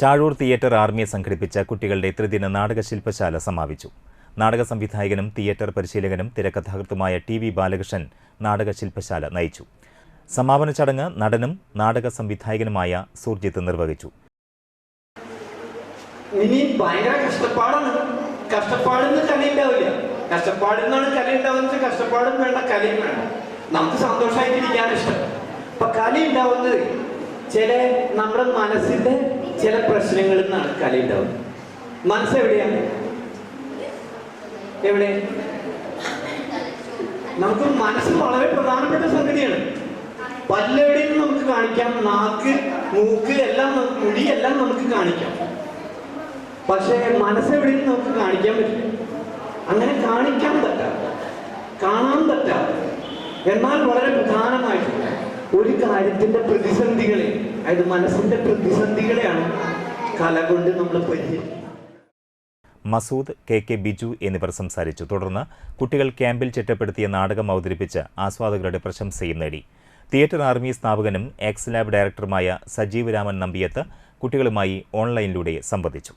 Chazhur theatre ആർമിയെ സംഘടിപ്പിച്ച കുട്ടികളുടെ ത്രിദിന നാടക ശില്പശാല സമാപിച്ചു. നാടക സംവിധായകനും തിയേറ്റർ പരിശീലകനും തിരക്കഥാകൃത്തുമായ ടി വി ബാലകൃഷ്ണൻ നാടക ശില്പശാല നയിച്ചു. സമാപന ചടങ്ങ് നടനും നാടക സംവിധായകനുമായ സൂർജിത്ത് നിർവഹിച്ചു. ഇനി ഭയങ്കര കഷ്ടപ്പാടാണ്. കഷ്ടപ്പാടിന്ന് കല ഉണ്ടാവില്ല കഷ്ടപ്പാടിന്നാണ് കല ഉണ്ടാവുന്നത് കഷ്ടപ്പാടും വേണ്ട കലയും വേണ്ട. നമുക്ക് സന്തോഷമായിട്ടിരിക്കാൻ ഇഷ്ടം. അപ്പൊ കല ഉണ്ടാവുന്നത് ചില നമ്മുടെ മനസ്സിന്റെ ചില പ്രശ്നങ്ങളിൽ നിന്നാണ് കല ഉണ്ടാവുന്നത് മനസ്സ് എവിടെയാണ്? എവിടെ? നമുക്ക് മനസ്സ് വളരെ പ്രധാനപ്പെട്ട സംഗതിയാണ്. പല്ലെവിടെയും നമുക്ക് കാണിക്കാം നാക്ക് മൂക്ക് എല്ലാം മുടി എല്ലാം നമുക്ക് കാണിക്കാം. പക്ഷേ മനസ്സെവിടെയും നമുക്ക് കാണിക്കാൻ പറ്റില്ല. അങ്ങനെ കാണിക്കാൻ പറ്റാത്ത കാണാൻ പറ്റാത്ത എന്നാൽ വളരെ പ്രധാനമായിട്ട് ഒരു കാര്യത്തിന്റെ പ്രതിസന്ധികളെ അതായത് മനസ്സിന്റെ പ്രതിസന്ധികളെയാണ് കല കൊണ്ട് നമ്മൾ പരിഹരിക്കുന്നത് മസൂദ് കെ കെ ബിജു എന്നിവർ സംസാരിച്ചു. തുടർന്ന് കുട്ടികൾ ക്യാമ്പിൽ ചിട്ടപ്പെടുത്തിയ നാടകം അവതരിപ്പിച്ച് ആസ്വാദകരുടെ പ്രശംസയും നേടി. തിയേറ്റർ ആർമി സ്ഥാപകനും എക്സ് ലാബ് ഡയറക്ടറുമായ സജീവ് രാമൻ നമ്പിയത്ത് കുട്ടികളുമായി ഓൺലൈനിലൂടെ സംവദിച്ചു.